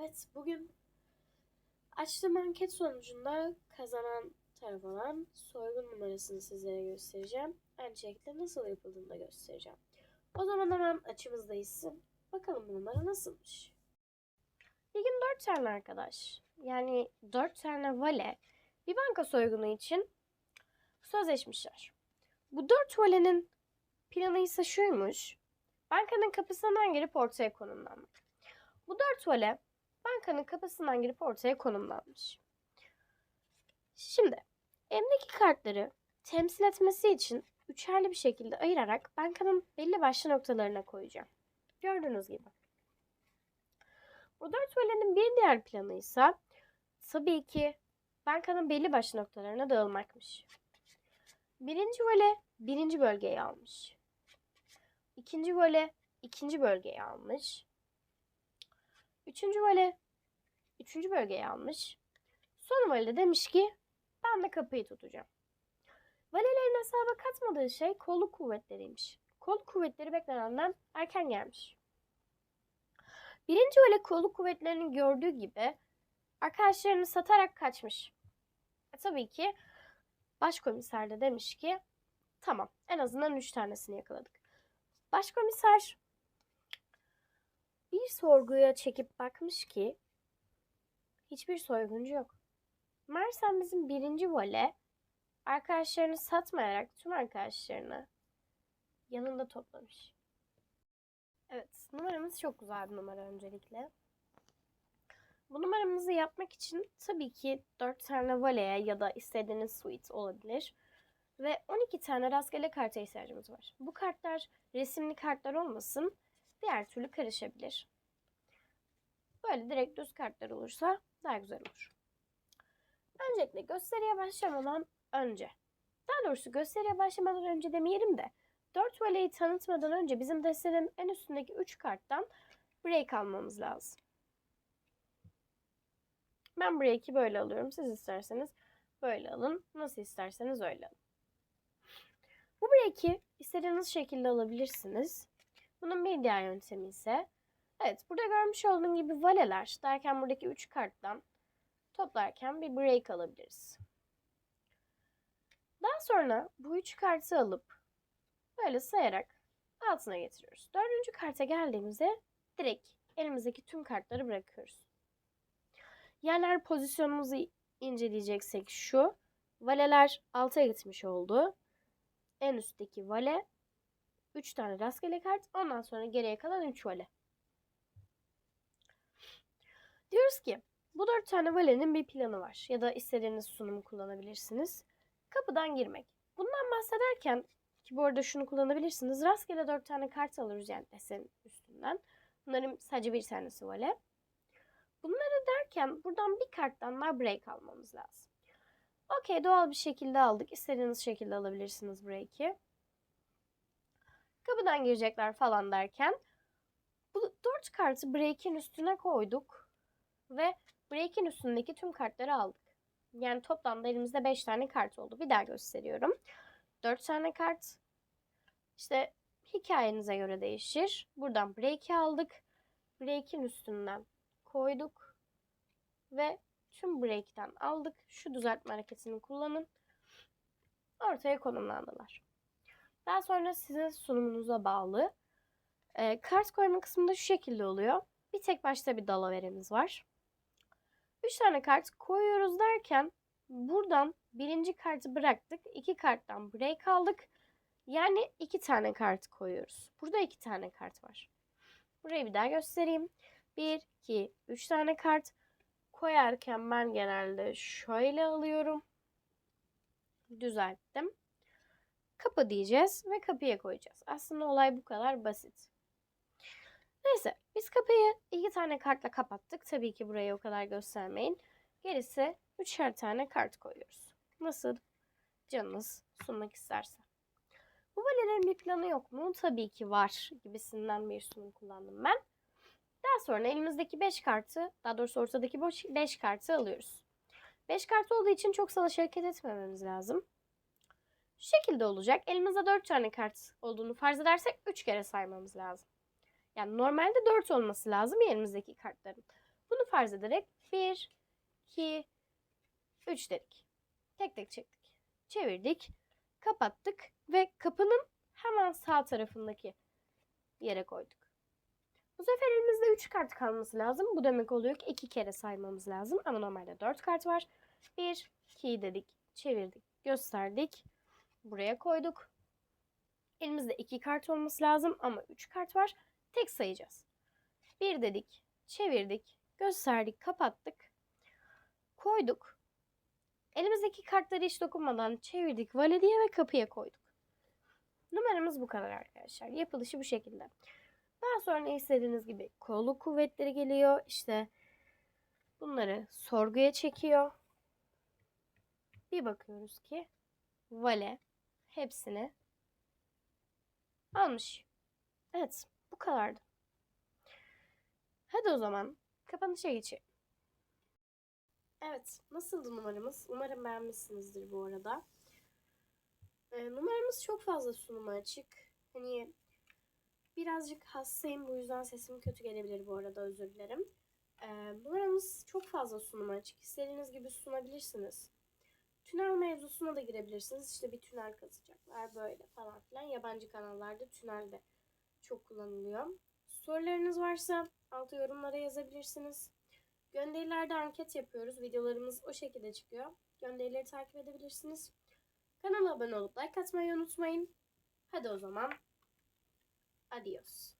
Evet, bugün açtığım anket sonucunda kazanan taraf olan soygun numarasını sizlere göstereceğim. Aynı şekilde nasıl yapıldığını da göstereceğim. O zaman hemen açımızdayız. Bakalım bu numara nasılmış. Bir gün dört tane arkadaş, yani dört tane vale bir banka soygunu için sözleşmişler. Bu dört valenin planı ise şuymuş. Bankanın kapısından girip ortaya konumlanmak. Bu dört vale bankanın kapısından girip ortaya konumlanmış. Şimdi elimdeki kartları temsil etmesi için üçerli bir şekilde ayırarak bankanın belli başlı noktalarına koyacağım. Gördüğünüz gibi. Bu dört valenin bir diğer planı ise tabii ki bankanın belli başlı noktalarına dağılmakmış. Birinci vale birinci bölgeyi almış. İkinci vale ikinci bölgeyi almış. Üçüncü vale üçüncü bölgeyi almış. Son vale de demiş ki ben de kapıyı tutacağım. Valelerin hesaba katmadığı şey kolluk kuvvetleriymiş. Kolluk kuvvetleri beklenenden erken gelmiş. Birinci vale kolluk kuvvetlerini gördüğü gibi arkadaşlarını satarak kaçmış. E, tabii ki başkomiser de demiş ki tamam en azından üç tanesini yakaladık. Başkomiser sorguya çekip bakmış ki hiçbir soyguncu yok. Mersem bizim birinci vale arkadaşlarını satmayarak tüm arkadaşlarını yanında toplamış. Evet, numaramız çok güzel bir numara öncelikle. Bu numaramızı yapmak için tabii ki 4 tane valeye ya da istediğiniz suite olabilir. Ve 12 tane rastgele karta ihtiyacımız var. Bu kartlar resimli kartlar olmasın. Diğer türlü karışabilir. Böyle direkt düz kartlar olursa daha güzel olur. Öncelikle gösteriye başlamadan önce. Daha doğrusu gösteriye başlamadan önce demeyelim de 4 valeyi tanıtmadan önce bizim destenin en üstündeki 3 karttan break almamız lazım. Ben break'i böyle alıyorum. Siz isterseniz böyle alın. Nasıl isterseniz öyle alın. Bu break'i istediğiniz şekilde alabilirsiniz. Bunun bir diğer yöntemi ise evet burada görmüş olduğum gibi valeler derken buradaki 3 karttan toplarken bir break alabiliriz. Daha sonra bu 3 kartı alıp böyle sayarak altına getiriyoruz. Dördüncü karta geldiğimizde direkt elimizdeki tüm kartları bırakıyoruz. Yerler pozisyonumuzu inceleyeceksek şu. Valeler alta gitmiş oldu. En üstteki vale 3 tane rastgele kart. Ondan sonra geriye kalan 3 vale. Diyoruz ki bu 4 tane valenin bir planı var. Ya da istediğiniz sunumu kullanabilirsiniz. Kapıdan girmek. Bundan bahsederken ki bu arada şunu kullanabilirsiniz. Rastgele 4 tane kart alırız yani desen üstünden. Bunların sadece bir tanesi vale. Bunları derken buradan bir karttan daha break almamız lazım. Okey doğal bir şekilde aldık. İstediğiniz şekilde alabilirsiniz break'i. Kapıdan girecekler falan derken bu dört kartı break'in üstüne koyduk ve break'in üstündeki tüm kartları aldık. Yani toplamda elimizde 5 tane kart oldu. Bir daha gösteriyorum. 4 tane kart. İşte hikayenize göre değişir. Buradan break'i aldık. Break'in üstünden koyduk ve tüm break'ten aldık. Şu düzeltme hareketini kullanın. Ortaya konumlandılar. Daha sonra sizin sunumunuza bağlı. E, kart koyma kısmında şu şekilde oluyor. Bir tek başta bir dalaveremiz var. 3 tane kart koyuyoruz derken buradan birinci kartı bıraktık. iki karttan break aldık. Yani iki tane kart koyuyoruz. Burada iki tane kart var. Burayı bir daha göstereyim. 1, 2, 3 tane kart koyarken ben genelde şöyle alıyorum. Düzelttim. Kapı diyeceğiz ve kapıya koyacağız. Aslında olay bu kadar basit. Neyse biz kapıyı iki tane kartla kapattık. Tabii ki burayı o kadar göstermeyin. Gerisi üçer tane kart koyuyoruz. Nasıl canınız sunmak isterse. Bu valelerin bir planı yok mu? Tabii ki var gibisinden bir sunum kullandım ben. Daha sonra elimizdeki 5 kartı, daha doğrusu ortadaki 5 kartı alıyoruz. 5 kart olduğu için çok salaş hareket etmememiz lazım. Şu şekilde olacak. Elimizde 4 tane kart olduğunu farz edersek 3 kere saymamız lazım. Yani normalde 4 olması lazım elimizdeki kartların. Bunu farz ederek 1, 2, 3 dedik. Tek tek çektik. Çevirdik. Kapattık ve kapının hemen sağ tarafındaki yere koyduk. Bu sefer elimizde 3 kart kalması lazım. Bu demek oluyor ki 2 kere saymamız lazım. Ama normalde 4 kart var. 1, 2 dedik. Çevirdik. Gösterdik. Buraya koyduk. Elimizde 2 kart olması lazım ama 3 kart var. Tek sayacağız. 1 dedik. Çevirdik. Gösterdik. Kapattık. Koyduk. Elimizdeki kartları hiç dokunmadan çevirdik. Valediye ve kapıya koyduk. Numaramız bu kadar arkadaşlar. Yapılışı bu şekilde. Daha sonra istediğiniz gibi kolluk kuvvetleri geliyor. İşte bunları sorguya çekiyor. Bir bakıyoruz ki vale hepsini almış. Evet kadardı. Hadi o zaman kapanışa geçelim. Evet nasıldı numaramız? Umarım beğenmişsinizdir bu arada. Ee, numaramız çok fazla sunuma açık. Hani birazcık hastayım bu yüzden sesim kötü gelebilir bu arada özür dilerim. Ee, numaramız çok fazla sunuma açık. İstediğiniz gibi sunabilirsiniz. Tünel mevzusuna da girebilirsiniz. İşte bir tünel kazacaklar böyle falan filan. Yabancı kanallarda tünel de çok kullanılıyor. Sorularınız varsa alta yorumlara yazabilirsiniz. Gönderilerde anket yapıyoruz. Videolarımız o şekilde çıkıyor. Gönderileri takip edebilirsiniz. Kanala abone olup like atmayı unutmayın. Hadi o zaman. Adios.